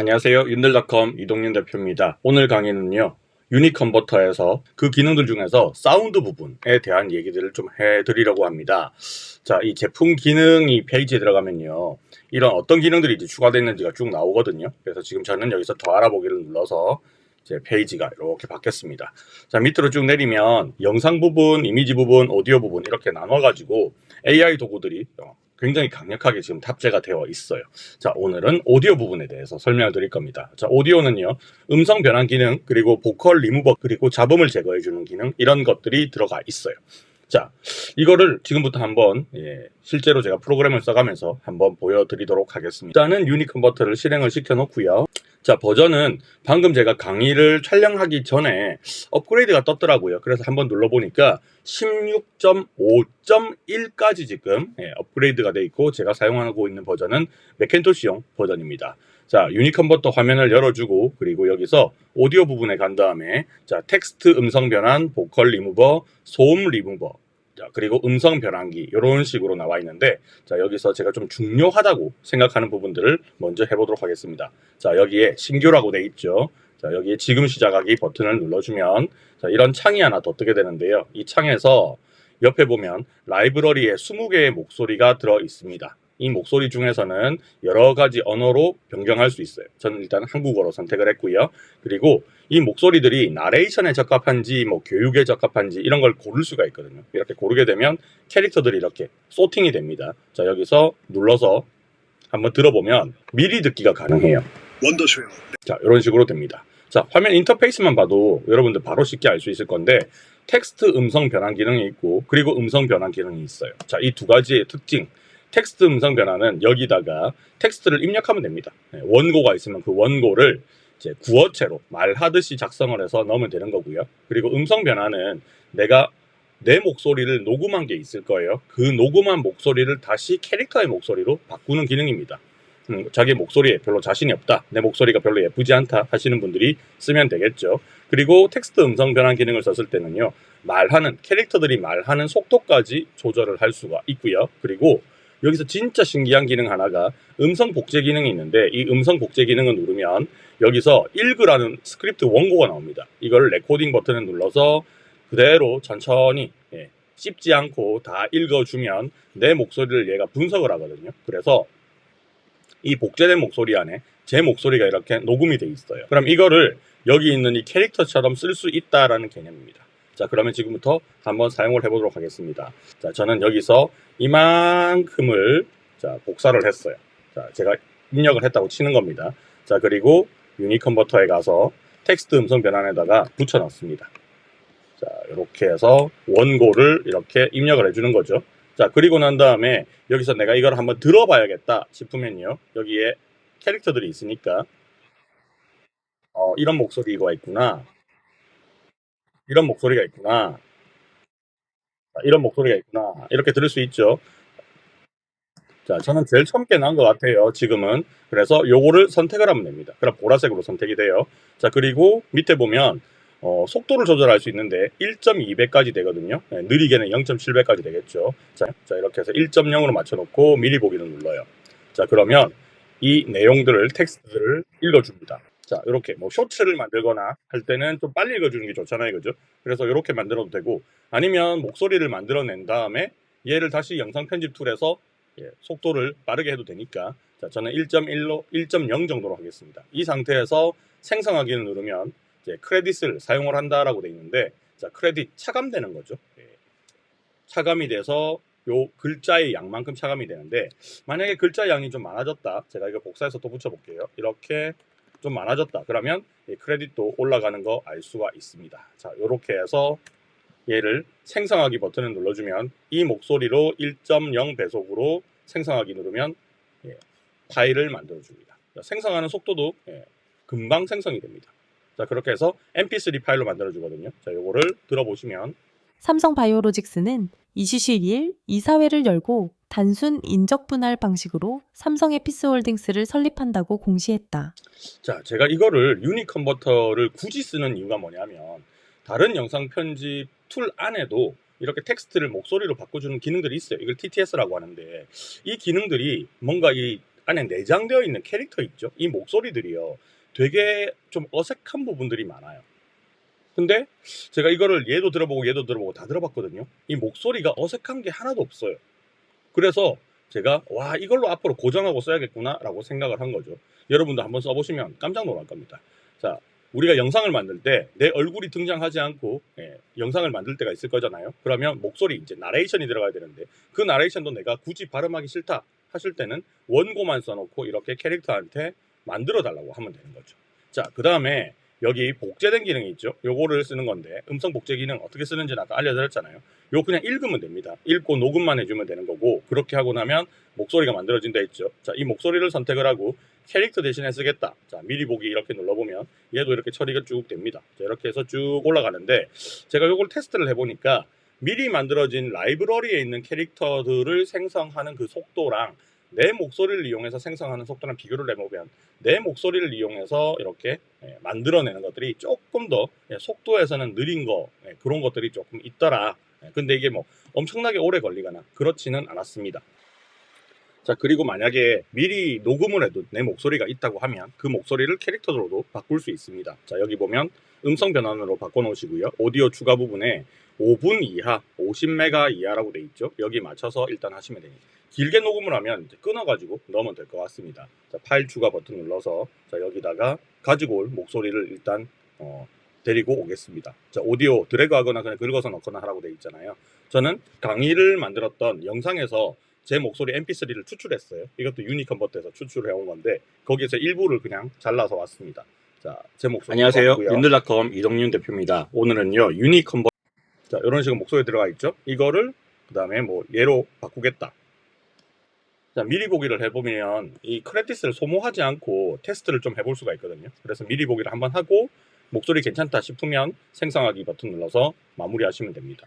안녕하세요. 윤들닷컴 이동윤 대표입니다. 오늘 강의는요. 유닛 컨버터에서 그 기능들 중에서 사운드 부분에 대한 얘기들을 좀 해드리려고 합니다. 자, 이 제품 기능이 페이지에 들어가면요. 이런 어떤 기능들이 이제 추가됐는지가 쭉 나오거든요. 그래서 지금 저는 여기서 더 알아보기를 눌러서 이제 페이지가 이렇게 바뀌었습니다. 자, 밑으로 쭉 내리면 영상 부분, 이미지 부분, 오디오 부분 이렇게 나눠가지고 AI 도구들이 어, 굉장히 강력하게 지금 탑재가 되어 있어요. 자, 오늘은 오디오 부분에 대해서 설명을 드릴 겁니다. 자, 오디오는요, 음성 변환 기능, 그리고 보컬 리무버, 그리고 잡음을 제거해주는 기능, 이런 것들이 들어가 있어요. 자, 이거를 지금부터 한번, 예, 실제로 제가 프로그램을 써가면서 한번 보여드리도록 하겠습니다. 일단은 유닛 컨버터를 실행을 시켜놓고요. 자, 버전은 방금 제가 강의를 촬영하기 전에 업그레이드가 떴더라고요. 그래서 한번 눌러보니까 16.5.1까지 지금 예, 업그레이드가 돼 있고 제가 사용하고 있는 버전은 맥킨토시용 버전입니다. 자, 유닛 컨버터 화면을 열어주고 그리고 여기서 오디오 부분에 간 다음에 자, 텍스트 음성 변환, 보컬 리무버, 소음 리무버 자, 그리고 음성 변환기 이런 식으로 나와 있는데 자, 여기서 제가 좀 중요하다고 생각하는 부분들을 먼저 해보도록 하겠습니다. 자, 여기에 신규라고 돼 있죠. 자, 여기에 지금 시작하기 버튼을 눌러주면 자, 이런 창이 하나 더 뜨게 되는데요. 이 창에서 옆에 보면 라이브러리에 20개의 목소리가 들어 있습니다. 이 목소리 중에서는 여러 가지 언어로 변경할 수 있어요. 저는 일단 한국어로 선택을 했고요. 그리고 이 목소리들이 나레이션에 적합한지 뭐 교육에 적합한지 이런 걸 고를 수가 있거든요. 이렇게 고르게 되면 캐릭터들이 이렇게 소팅이 됩니다. 자, 여기서 눌러서 한번 들어보면 미리 듣기가 가능해요. 원더쇼 자, 이런 식으로 됩니다. 자, 화면 인터페이스만 봐도 여러분들 바로 쉽게 알 수 있을 건데 텍스트 음성 변환 기능이 있고 그리고 음성 변환 기능이 있어요. 자, 이 두 가지의 특징. 텍스트 음성 변환은 여기다가 텍스트를 입력하면 됩니다. 네, 원고가 있으면 그 원고를 이제 구어체로 말하듯이 작성을 해서 넣으면 되는 거고요. 그리고 음성 변환은 내가 내 목소리를 녹음한 게 있을 거예요. 그 녹음한 목소리를 다시 캐릭터의 목소리로 바꾸는 기능입니다. 음, 자기 목소리에 별로 자신이 없다. 내 목소리가 별로 예쁘지 않다 하시는 분들이 쓰면 되겠죠. 그리고 텍스트 음성 변환 기능을 썼을 때는요. 말하는 캐릭터들이 말하는 속도까지 조절을 할 수가 있고요. 그리고 여기서 진짜 신기한 기능 하나가 음성 복제 기능이 있는데 이 음성 복제 기능을 누르면 여기서 읽으라는 스크립트 원고가 나옵니다. 이걸 레코딩 버튼을 눌러서 그대로 천천히 예, 씹지 않고 다 읽어주면 내 목소리를 얘가 분석을 하거든요. 그래서 이 복제된 목소리 안에 제 목소리가 이렇게 녹음이 돼 있어요. 그럼 이거를 여기 있는 이 캐릭터처럼 쓸 수 있다라는 개념입니다. 자, 그러면 지금부터 한번 사용을 해보도록 하겠습니다. 자, 저는 여기서 이만큼을 자, 복사를 했어요. 자, 제가 입력을 했다고 치는 겁니다. 자, 그리고 유니 컨버터에 가서 텍스트 음성 변환에다가 붙여놨습니다. 자, 이렇게 해서 원고를 이렇게 입력을 해주는 거죠. 자, 그리고 난 다음에 여기서 내가 이걸 한번 들어봐야겠다 싶으면요. 여기에 캐릭터들이 있으니까 어, 이런 목소리가 있구나. 이런 목소리가 있구나. 자, 이런 목소리가 있구나. 이렇게 들을 수 있죠. 자, 저는 제일 처음 게 나온 것 같아요. 지금은. 그래서 요거를 선택을 하면 됩니다. 그럼 보라색으로 선택이 돼요. 자, 그리고 밑에 보면 어, 속도를 조절할 수 있는데 1.2배까지 되거든요. 네, 느리게는 0.7배까지 되겠죠. 자, 자, 이렇게 해서 1.0으로 맞춰놓고 미리 보기를 눌러요. 자, 그러면 이 내용들을 텍스트들을 읽어줍니다. 자, 이렇게 뭐 쇼츠를 만들거나 할 때는 좀 빨리 읽어주는 게 좋잖아요, 그죠? 그래서 이렇게 만들어도 되고 아니면 목소리를 만들어낸 다음에 얘를 다시 영상 편집 툴에서 예, 속도를 빠르게 해도 되니까 자, 저는 1.1로 1.0 정도로 하겠습니다. 이 상태에서 생성하기를 누르면 이제 크레딧을 사용을 한다라고 돼 있는데 자, 크레딧 차감되는 거죠. 예. 차감이 돼서 요 글자의 양만큼 차감이 되는데 만약에 글자 양이 좀 많아졌다. 제가 이거 복사해서 또 붙여 볼게요. 이렇게 좀 많아졌다. 그러면 이 크레딧도 올라가는 거 알 수가 있습니다. 자, 요렇게 해서 얘를 생성하기 버튼을 눌러주면 이 목소리로 1.0 배속으로 생성하기 누르면 예, 파일을 만들어줍니다. 자, 생성하는 속도도 예, 금방 생성이 됩니다. 자, 그렇게 해서 mp3 파일로 만들어주거든요. 자, 요거를 들어보시면 삼성 바이오로직스는 이시실 이사회를 열고 단순 인적 분할 방식으로 삼성 에피스홀딩스를 설립한다고 공시했다. 자, 제가 이거를 유닛 컨버터를 굳이 쓰는 이유가 뭐냐면 다른 영상 편집 툴 안에도 이렇게 텍스트를 목소리로 바꿔주는 기능들이 있어요. 이걸 TTS라고 하는데 이 기능들이 뭔가 이 안에 내장되어 있는 캐릭터 있죠. 이 목소리들이요. 되게 좀 어색한 부분들이 많아요. 근데 제가 이거를 얘도 들어보고 얘도 들어보고 다 들어봤거든요. 이 목소리가 어색한 게 하나도 없어요. 그래서 제가 와 이걸로 앞으로 고정하고 써야겠구나 라고 생각을 한 거죠. 여러분도 한번 써보시면 깜짝 놀랄 겁니다. 자, 우리가 영상을 만들 때 내 얼굴이 등장하지 않고 예, 영상을 만들 때가 있을 거잖아요. 그러면 목소리 이제 나레이션이 들어가야 되는데 그 나레이션도 내가 굳이 발음하기 싫다 하실 때는 원고만 써놓고 이렇게 캐릭터한테 만들어 달라고 하면 되는 거죠. 자, 그 다음에 여기 복제된 기능이 있죠. 요거를 쓰는 건데 음성 복제 기능 어떻게 쓰는지는 아까 알려드렸잖아요. 요 그냥 읽으면 됩니다. 읽고 녹음만 해주면 되는 거고 그렇게 하고 나면 목소리가 만들어진다 했죠. 자, 이 목소리를 선택을 하고 캐릭터 대신에 쓰겠다. 자, 미리 보기 이렇게 눌러보면 얘도 이렇게 처리가 쭉 됩니다. 자, 이렇게 해서 쭉 올라가는데 제가 요걸 테스트를 해보니까 미리 만들어진 라이브러리에 있는 캐릭터들을 생성하는 그 속도랑 내 목소리를 이용해서 생성하는 속도랑 비교를 해보면 내 목소리를 이용해서 이렇게 예, 만들어내는 것들이 조금 더 예, 속도에서는 느린 거 예, 그런 것들이 조금 있더라. 예, 근데 이게 뭐 엄청나게 오래 걸리거나 그렇지는 않았습니다. 자 그리고 만약에 미리 녹음을 해도 내 목소리가 있다고 하면 그 목소리를 캐릭터로도 바꿀 수 있습니다. 자 여기 보면 음성 변환으로 바꿔 놓으시고요. 오디오 추가 부분에 5분 이하, 50메가 이하라고 돼 있죠. 여기 맞춰서 일단 하시면 됩니다. 길게 녹음을 하면 끊어가지고 넣으면 될 것 같습니다. 자, 파일 추가 버튼 눌러서 자, 여기다가 가지고 올 목소리를 일단 어, 데리고 오겠습니다. 자, 오디오 드래그하거나 그냥 긁어서 넣거나 하라고 돼 있잖아요. 저는 강의를 만들었던 영상에서 제 목소리 MP3를 추출했어요. 이것도 유니컨버터에서 추출해 온 건데 거기에서 일부를 그냥 잘라서 왔습니다. 자, 제 목소리 안녕하세요. 윤들닷컴 이동윤 대표입니다. 오늘은요 유니컨버 자 이런 식으로 목소리 들어가 있죠? 이거를 그 다음에 뭐 얘로 바꾸겠다. 자 미리 보기를 해보면 이 크레딧을 소모하지 않고 테스트를 좀 해볼 수가 있거든요. 그래서 미리 보기를 한번 하고 목소리 괜찮다 싶으면 생성하기 버튼 눌러서 마무리하시면 됩니다.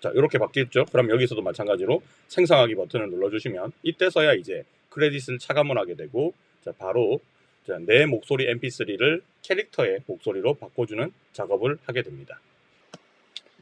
자 이렇게 바뀌었죠? 그럼 여기서도 마찬가지로 생성하기 버튼을 눌러주시면 이때서야 이제 크레딧을 차감을 하게 되고 자 바로 자, 내 목소리 MP3를 캐릭터의 목소리로 바꿔주는 작업을 하게 됩니다.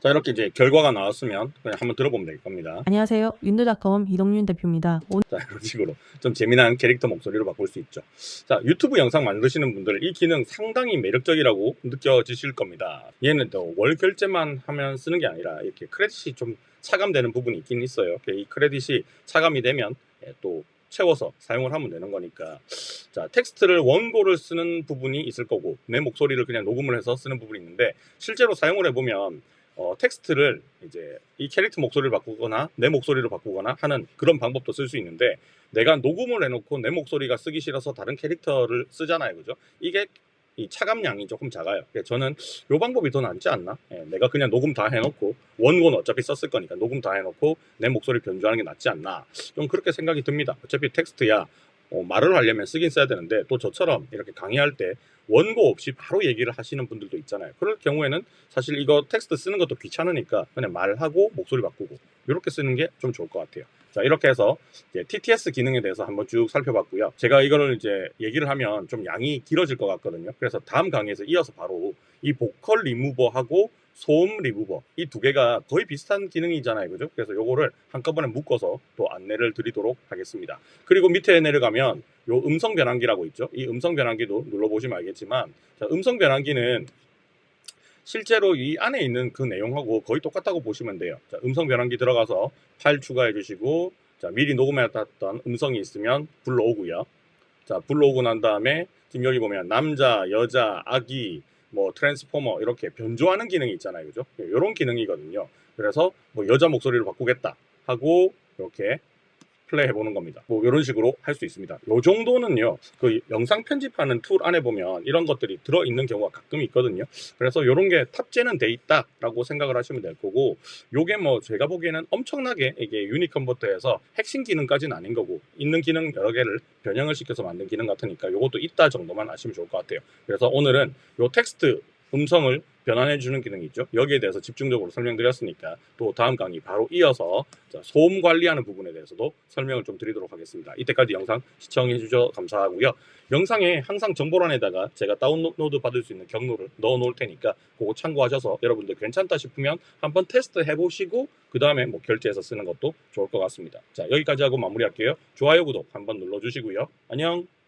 자 이렇게 이제 결과가 나왔으면 그냥 한번 들어보면 될 겁니다. 안녕하세요. 윤두닷컴 이동윤 대표입니다. 오늘 자 이런 식으로 좀 재미난 캐릭터 목소리로 바꿀 수 있죠. 자 유튜브 영상 만드시는 분들 이 기능 상당히 매력적이라고 느껴지실 겁니다. 얘는 또 월 결제만 하면 쓰는 게 아니라 이렇게 크레딧이 좀 차감되는 부분이 있긴 있어요. 이 크레딧이 차감이 되면 예, 또 채워서 사용을 하면 되는 거니까. 자 텍스트를 원고를 쓰는 부분이 있을 거고 내 목소리를 그냥 녹음을 해서 쓰는 부분이 있는데 실제로 사용을 해보면 어, 텍스트를 이제 이 캐릭터 목소리를 바꾸거나 내 목소리로 바꾸거나 하는 그런 방법도 쓸 수 있는데 내가 녹음을 해놓고 내 목소리가 쓰기 싫어서 다른 캐릭터를 쓰잖아요. 그죠? 이게 이 차감량이 조금 작아요. 저는 이 방법이 더 낫지 않나? 예, 내가 그냥 녹음 다 해놓고 원고는 어차피 썼을 거니까 녹음 다 해놓고 내 목소리 변조하는 게 낫지 않나? 좀 그렇게 생각이 듭니다. 어차피 텍스트야 어, 말을 하려면 쓰긴 써야 되는데 또 저처럼 이렇게 강의할 때 원고 없이 바로 얘기를 하시는 분들도 있잖아요. 그럴 경우에는 사실 이거 텍스트 쓰는 것도 귀찮으니까 그냥 말하고 목소리 바꾸고 이렇게 쓰는 게 좀 좋을 것 같아요. 자 이렇게 해서 TTS 기능에 대해서 한번 쭉 살펴봤고요. 제가 이거를 이제 얘기를 하면 좀 양이 길어질 것 같거든요. 그래서 다음 강의에서 이어서 바로 이 보컬 리무버하고 소음 리무버 이 두 개가 거의 비슷한 기능이잖아요. 그죠? 그래서 요거를 한꺼번에 묶어서 또 안내를 드리도록 하겠습니다. 그리고 밑에 내려가면 요 음성 변환기라고 있죠. 이 음성 변환기도 눌러보시면 알겠지만 자, 음성 변환기는 실제로 이 안에 있는 그 내용하고 거의 똑같다고 보시면 돼요. 자, 음성 변환기 들어가서 파일 추가해 주시고 자, 미리 녹음해놨던 음성이 있으면 불러오고요. 자, 불러오고 난 다음에 지금 여기 보면 남자, 여자, 아기, 뭐 트랜스포머 이렇게 변조하는 기능이 있잖아요. 그죠? 이런 기능이거든요. 그래서 뭐 여자 목소리로 바꾸겠다 하고 이렇게 플레이 해보는 겁니다. 뭐 이런 식으로 할 수 있습니다. 요 정도는요, 그 영상 편집하는 툴 안에 보면 이런 것들이 들어있는 경우가 가끔 있거든요. 그래서 이런 게 탑재는 돼 있다라고 생각을 하시면 될 거고, 요게 뭐 제가 보기에는 엄청나게 이게 유니컨버터에서 핵심 기능까지는 아닌 거고, 있는 기능 여러 개를 변형을 시켜서 만든 기능 같으니까 요것도 있다 정도만 아시면 좋을 것 같아요. 그래서 오늘은 요 텍스트 음성을 변환해주는 기능이 있죠. 여기에 대해서 집중적으로 설명드렸으니까 또 다음 강의 바로 이어서 자, 소음 관리하는 부분에 대해서도 설명을 좀 드리도록 하겠습니다. 이때까지 영상 시청해 주셔서 감사하고요. 영상에 항상 정보란에다가 제가 다운로드 받을 수 있는 경로를 넣어 놓을 테니까 그거 참고하셔서 여러분들 괜찮다 싶으면 한번 테스트 해보시고 그 다음에 뭐 결제해서 쓰는 것도 좋을 것 같습니다. 자 여기까지 하고 마무리할게요. 좋아요 구독 한번 눌러주시고요. 안녕.